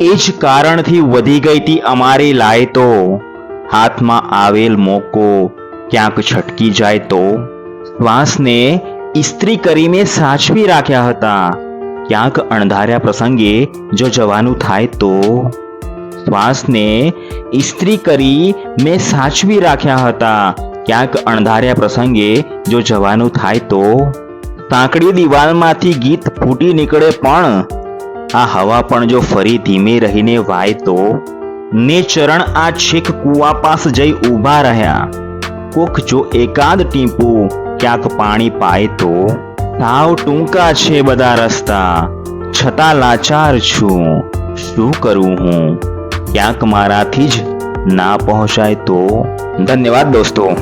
એ જ કારણથી વધી ગઈ તી અમારી લાય તો હાથમાં આવેલ મોકો ક્યાંક છટકી જાય તો. શ્વાસને ઇસ્ત્રી કરીને સાચવી રાખ્યા હતા. ક્યાંક અણધાર્યા પ્રસંગે જો જવાનું થાય તો. શ્વાસને ઇસ્ત્રી કરી મેં સાચવી રાખ્યા હતા. ક્યાંક અણધાર્યા પ્રસંગે જો જવાનું થાય તો. સાંકડી દિવાલમાંથી ગીત ફૂટી નીકળે પણ આ હવા પણ જો ફરી ધીમે રહીને વાય તો? ને ચરણ આ છેક કૂવા પાસ જઈ ઊભા રહ્યા. કોક જો એકાદ ટીપું ક્યાંક પાણી પાય તો? સાવ ટૂંકા છે બધા રસ્તા. છતાં લાચાર છું. શું કરું હું? ક્યાંક મારાથી જ ના પહોંચાય તો? ધન્યવાદ દોસ્તો.